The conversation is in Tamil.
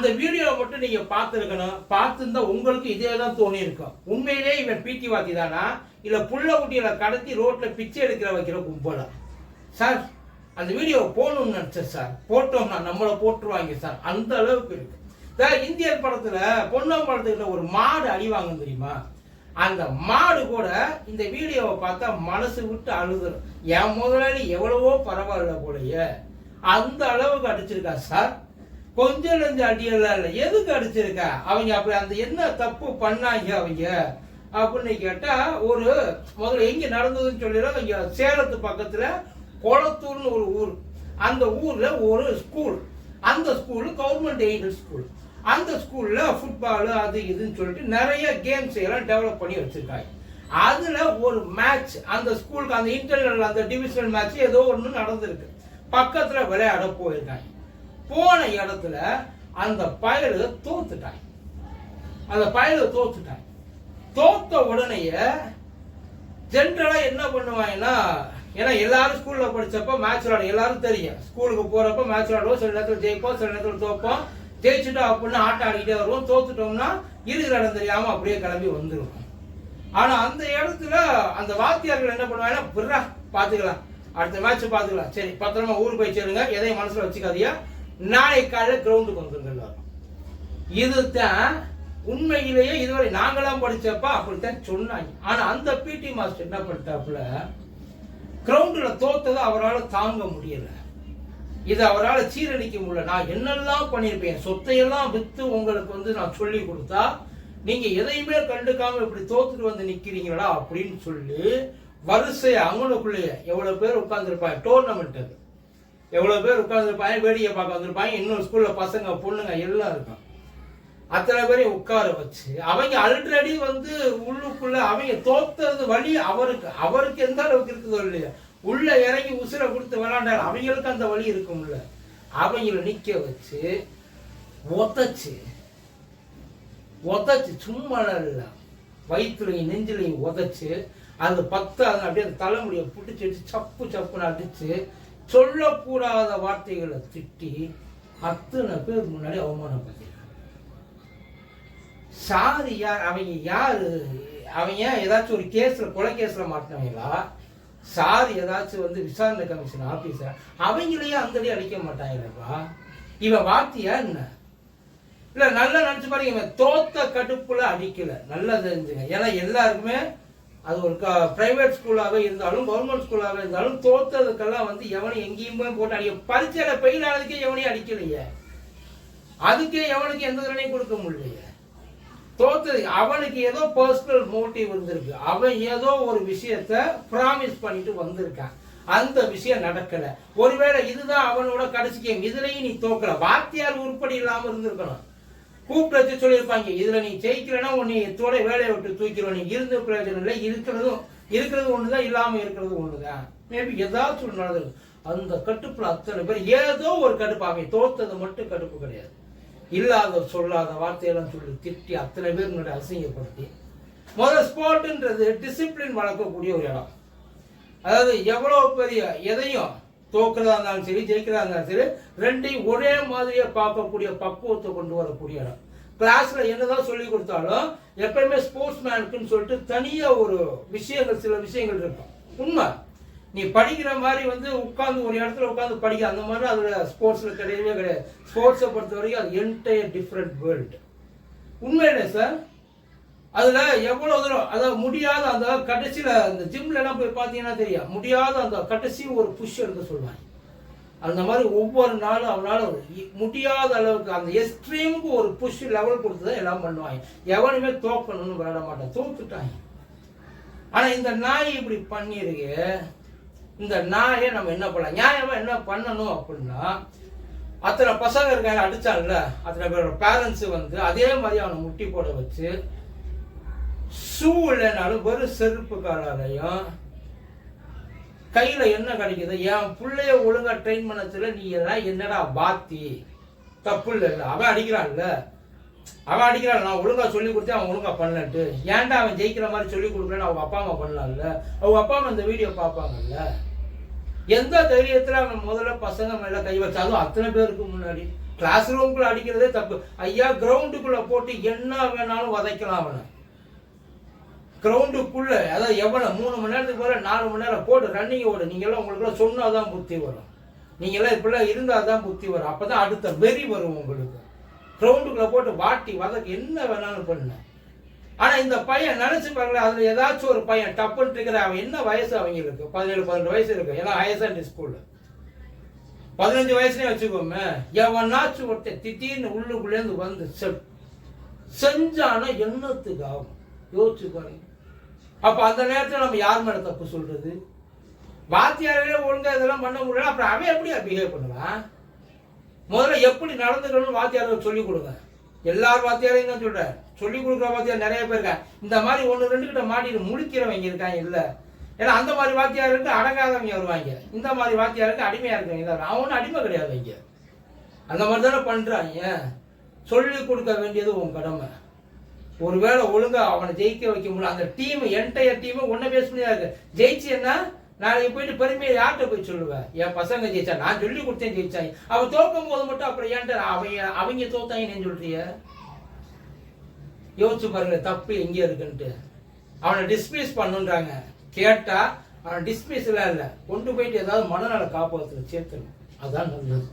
அந்த வீடியோவை மட்டும் நீங்க பார்த்துருக்கணும். பார்த்துருந்தா உங்களுக்கு இதே தான் தோணி இருக்கும் உண்மையிலே இவன் பீட்டி வாத்தி தானா? இல்ல புள்ள குட்டிகளை கடத்தி ரோட்ல பிச்சை எடுக்கிற வைக்கிற கும்பலா? சார் அந்த வீடியோ போகணும்னு நினைச்சேன் சார். போட்டோம்னா நம்மளை போட்டுருவாங்க சார். அந்த அளவுக்கு இருக்கு. சார் இந்தியர் படத்துல பொன்னம் படத்துல ஒரு மாடு அழிவாங்க தெரியுமா? அந்த மாடு கூட இந்த வீடியோவை பார்த்தா மனசு விட்டு அழுதுரும் என் முதலாளி எவ்வளவோ பரவாயில்ல போலயே. அந்த அளவுக்கு அடிச்சிருக்கா சார். கொஞ்சம் நஞ்ச அடியெல்லாம் இல்லை. எதுக்கு அடிச்சிருக்க? அவங்க அப்படி அந்த என்ன தப்பு பண்ணாங்க அவங்க? அப்படின்னு கேட்டா ஒரு முதல்ல எங்க நடந்ததுன்னு சொல்லிடுறோம் இங்க சேலத்து பக்கத்துல கொளத்தூர்னு ஒரு ஊர். அந்த ஊர்ல ஒரு ஸ்கூல் அந்த ஸ்கூல் கவர்மெண்ட் எய்டட் ஸ்கூல் அந்த ஸ்கூல்ல ஃபுட்பால் அது இதுன்னு சொல்லிட்டு நிறைய கேம்ஸ் எல்லாம் டெவலப் பண்ணி வச்சிருக்காங்க. அதுல ஒரு மேட்ச் அந்த ஸ்கூலுக்கு அந்த இன்டர்னல் அந்த டிவிஷனல் மேட்ச் ஏதோ ஒன்று நடந்திருக்கு. பக்கத்துல விளையாட போயிருக்காங்க. போன இடத்துல அந்த பயலு தோத்துட்டாங்க அந்த பயலு தோத்துட்டாங்க தோத்த உடனேயே ஜென்ரலாக என்ன பண்ணுவாங்கன்னா ஏன்னா எல்லாரும் ஸ்கூலில் படிச்சப்ப மேட்ச் விளையாட எல்லாரும் தெரியும். ஸ்கூலுக்கு போகிறப்ப மேட்ச் விளாடுவோம் சில நேரத்தில் ஜெயிப்போம் சில நேரத்தில் தோப்போம். ஜெயிச்சுட்டோம் அப்படின்னு ஆட்டம் ஆடிக்கிட்டே வருவோம். தோத்துட்டோம்னா இருக்கிற இடம் தெரியாமல் அப்படியே கிளம்பி வந்துருவோம். ஆனால் அந்த இடத்துல அந்த வாத்தியார்கள் என்ன பண்ணுவாங்கன்னா பிறா பார்த்துக்கலாம் அடுத்த மேட்ச் பார்த்துக்கலாம் சரி பத்திரமா ஊர் போய் சேருங்க. எதையும் மனசில் வச்சுக்காதியா நாளை காலையில் கிரவுண்டுக்கு வந்துருங்க இதுதான் உண்மையிலேயே இதுவரை நாங்களாம் படிச்சப்ப அப்படித்தான் சொன்னாங்க. ஆனா அந்த பிடி மாஸ்டர் என்ன பண்ணிட்டாப்புல? கிரவுண்டில் தோத்ததை அவரால் தாங்க முடியல. இது அவரால் சீரழிக்க முடியல. நான் என்னெல்லாம் பண்ணியிருப்பேன்? சொத்தையெல்லாம் வித்து உங்களுக்கு வந்து நான் சொல்லி கொடுத்தா நீங்க எதையுமே கண்டுக்காம இப்படி தோத்துட்டு வந்து நிக்கிறீங்களா அப்படின்னு சொல்லி வரிசை அவங்களுக்குள்ளேயே எவ்வளவு பேர் உட்கார்ந்துருப்பாங்க? டோர்னமெண்ட் அது. எவ்வளோ பேர் உட்காந்துருப்பாங்க வேடிக்கை பார்க்க வந்திருப்பாங்க இன்னொரு ஸ்கூலில் பசங்க பொண்ணுங்க எல்லாம் இருக்கும் அத்தனை பேரையும் உட்கார வச்சு அவங்க ஆல்ரெடி வந்து உள்ளுக்குள்ள அவங்க தோத்துறது வழி அவருக்கு அவருக்கு எந்த அளவுக்கு இருக்குதோ இல்லையா உள்ள இறங்கி உசுரை கொடுத்து விளாண்டாரு அவங்களுக்கு அந்த வழி இருக்கும்ல. அவங்கள நிற்க வச்சு உதச்சு உதச்சு சும்மா இல்லை. வயிற்றுலையும் நெஞ்சிலையும் உதச்சு அந்த பத்து அதை அப்படியே அந்த தலைமுடியை பிடிச்சி சப்பு சப்புன்னு அடிச்சு சொல்லக்கூடாத வார்த்தைகளை திட்டி அத்தனை பேர் முன்னாடி அவமானப்படுத்திருக்காங்க சாதி யார் அவங்க யார் அவங்க ஏதாச்சும் ஒரு கேஸில் கொலை கேஸில் மாட்டினவங்களா? சாதி ஏதாச்சும் வந்து விசாரணை கமிஷன் ஆஃபீஸர் அவங்களையே அந்தடி அடிக்க மாட்டாங்கப்பா இவன் வார்த்தையா என்ன? இல்லை நல்லா நினச்சி பாருங்க இவன் தோத்த கடுப்பில் அடிக்கலை. நல்லா தெரிஞ்சுங்க. ஏன்னா எல்லாருக்குமே அது ஒரு பிரைவேட் ஸ்கூலாகவே இருந்தாலும் கவர்மெண்ட் ஸ்கூலாகவே இருந்தாலும் தோத்ததுக்கெல்லாம் வந்து எவனையும் எங்கேயுமே போட்டு அடிக்க பரீட்சையில பெயில் ஆனதுக்கே எவனையும் அடிக்கலையே. அதுக்கே எவனுக்கு எந்த தண்டனையும் கொடுக்க முடியலையே. தோத்தது அவனுக்கு ஏதோ பர்சனல் மோட்டிவ் இருந்திருக்கு. அவன் ஏதோ ஒரு விஷயத்த ப்ராமிஸ் பண்ணிட்டு வந்திருக்கான். அந்த விஷயம் நடக்கல. ஒருவேளை இதுதான் அவனோட கடைசி கேம் இதுலயும் நீ தோக்கல. வாத்தியார் உருப்படி இல்லாம இருந்திருக்கணும். கூப்பிட்டு வச்சு சொல்லியிருப்பாங்க. இதுல நீ ஜெயிக்கலன்னா உன்னை எத்தோட வேலையை விட்டு தூக்கிடுவோம் நீ இருந்த பிரயோஜனம் இல்லை இருக்கிறதும் இருக்கிறது ஒண்ணுதான் இல்லாம இருக்கிறது ஒண்ணுதான். மேபி ஏதாச்சும் ஒன்று நடந்தது அந்த கட்டுப்புல அத்தனை பேர் ஏதோ ஒரு கடுப்பு. அவன் தோத்தது மட்டும் கடுப்பு கிடையாது. இல்லாத சொல்லாத வார்த்தையெல்லாம் சொல்லி திட்டி அத்தனை பேர் முன்னாடி அசிங்கப்படுத்தி முதல் ஸ்போர்ட்ன்றது டிசிப்ளின் வளர்க்கக்கூடிய ஒரு இடம். அதாவது எவ்வளவு பெரிய எதையும் தோக்குறதா இருந்தாலும் சரி ஜெயிக்கிறதா இருந்தாலும் சரி ரெண்டையும் ஒரே மாதிரியே பார்க்கக்கூடிய பக்குவத்தை கொண்டு வரக்கூடிய இடம். கிளாஸ்ல என்னதான் சொல்லி கொடுத்தாலும் எப்பயுமே ஸ்போர்ட்ஸ் மேனுக்குன்னு சொல்லிட்டு தனியா ஒரு விஷயங்கள் சில விஷயங்கள் இருக்கும். உண்மை. நீ படிக்கிற மாதிரி வந்து உட்காந்து ஒரு இடத்துல உட்காந்து படிக்க அந்த மாதிரி அதுல ஸ்போர்ட்ஸ்ல கிடையவே கிடையாது. ஸ்போர்ட்ஸை பொறுத்த வரைக்கும் அது என்டையர் டிஃப்ரெண்ட் வேர்ல்டு உண்மையிலே சார் அதில் எவ்வளோ தூரம் அதாவது முடியாத அந்த கடைசியில் அந்த ஜிம்லலாம் எல்லாம் போய் பார்த்தீங்கன்னா தெரியும். முடியாத அந்த கடைசி ஒரு புஷ் எடுக்க சொல்லுவாங்க. அந்த மாதிரி ஒவ்வொரு நாளும் அவனால் இ- முடியாத அளவுக்கு அந்த எக்ஸ்ட்ரீமுக்கு ஒரு புஷ் லெவல் கொடுத்து தான் எல்லாம் பண்ணுவாங்க. எவனுமே தோக்கணும்னு விளையாட மாட்டான். தோத்துட்டாங்க. ஆனால் இந்த நாய் இப்படி பண்ணியிருக்கு. இந்த நாயை நம்ம என்ன பண்ணலாம்? நியாயமாக என்ன பண்ணணும் அப்படின்னா அத்தனை பசங்க இருக்காங்க அடிச்சான்ல அத்தனை பேரோட பேரண்ட்ஸு வந்து அதே மாதிரி அவனை முட்டி போட வச்சு ஷூ இல்லைனாலும் வெறும் செருப்பு காலாலையும் கையில் என்ன கிடைக்குது? என் பிள்ளைய ஒழுங்கா ட்ரெயின் பண்ணதுல நீ எல்லாம் என்னடா பாத்தி? தப்பு இல்லை அவன் அடிக்கிறான்ல அவன் அடிக்கிறான். நான் ஒழுங்கா சொல்லி கொடுத்தேன் அவன் ஒழுங்கா பண்ணலன்ட்டு. ஏன்டா அவன் ஜெயிக்கிற மாதிரி சொல்லி கொடுக்குறேன்னு அவங்க அப்பா அம்மா பண்ணலாம்ல அவங்க அப்பா அம்மா இந்த வீடியோ பார்ப்பாங்கல்ல எந்த தைரியத்தில் அவன் முதல்ல பசங்க மேலே கை வச்சாலும் அத்தனை பேருக்கு முன்னாடி. கிளாஸ் ரூம்குள்ளே அடிக்கிறதே தப்பு. ஐயா கிரவுண்டுக்குள்ளே போட்டு என்ன வேணாலும் வதைக்கலாம் அவனை. கிரவுண்டுக்குள்ள அதாவது எவ்வளோ மூணு மணி நேரத்துக்கு போகிற நாலு மணி நேரம் போட்டு ரன்னிங் ஓடு. நீங்கள்லாம் உங்களுக்குலாம் சொன்னால் தான் புத்தி வரும். நீங்களாம் இப்படிலாம் இருந்தால் தான் புத்தி வரும். அப்போ தான் அடுத்த வெறி வரும் உங்களுக்கு. கிரவுண்டுக்குள்ளே போட்டு வாட்டி வதக்கு என்ன வேணாலும் பண்ணு. ஆனால் இந்த பையன் நினச்சி பாருங்களேன் அதில் ஏதாச்சும் ஒரு பையன் டப்புன்னு இருக்கிற அவன் என்ன வயசு அவங்களுக்கு பதினேழு பதினெட்டு வயசு இருக்கு. ஏன்னா ஹையர் ஸ்கூலில் பதினஞ்சு வயசுலேயே வச்சுக்கோமே. எவனாச்சும் ஒருத்தன் திடீர்னு உள்ளுக்குள்ளேருந்து வந்து செ- செஞ்சானா என்னத்துக்கு ஆகும்? யோசிச்சு பாருங்க. அப்போ அந்த நேரத்தில் நம்ம யார் மேலே தப்பு சொல்றது? வாத்தியாரே ஒழுங்காக இதெல்லாம் பண்ண முடியல அப்புறம் அவன் எப்படி பிஹேவ் பண்ணுவான் முதல்ல எப்படி நடந்துக்கணும்னு வாத்தியார் சொல்லிக் கொடுங்க. எல்லார் வாத்தியாரையும் தான் சொல்கிறேன் சொல்லிக் கொடுக்குற வாத்தியார் நிறைய பேர் இருக்காங்க. இந்த மாதிரி ஒன்று ரெண்டு கிட்ட மாட்டிட்டு முழிக்கிறவங்க இருக்காங்க இல்லை. ஏன்னா அந்த மாதிரி வாத்தியாருக்கு அடங்காதவங்க வருவாங்க. இந்த மாதிரி வாத்தியாருக்கு அடிமையாக இருக்கவங்க எல்லாரும் அவனும் அடிமை கிடையாது இங்கே. அந்த மாதிரி தானே பண்ணுறாங்க சொல்லி கொடுக்க வேண்டியது உன் கடமை. ஒருவேளை ஒழுங்கா அவனை ஜெயிக்க வைக்க முடியல. அந்த டீம் என்டையர் டீம் ஒன்ன பேச முடியாது. ஜெயிச்சேன்னா நாளைக்கு போயிட்டு பெருமையை யார்கிட்ட போய் சொல்லுவேன் என் பசங்க ஜெயிச்சா நான் சொல்லி கொடுத்தேன் ஜெயிச்சாங்க அவன் தோக்கும் போது மட்டும் அப்புறம் ஏன்டா அவங்க அவங்க தோத்தாங்கன்னு சொல்றிய? யோசிச்சு பாருங்க தப்பு எங்கே இருக்குன்ட்டு. அவனை டிஸ்மிஸ் பண்ணுன்றாங்க. கேட்டா அவனை டிஸ்மிஸ் எல்லாம் இல்லை. கொண்டு போயிட்டு ஏதாவது மனநல காப்பகத்தில் சேர்த்துணும் அதுதான் நல்லது.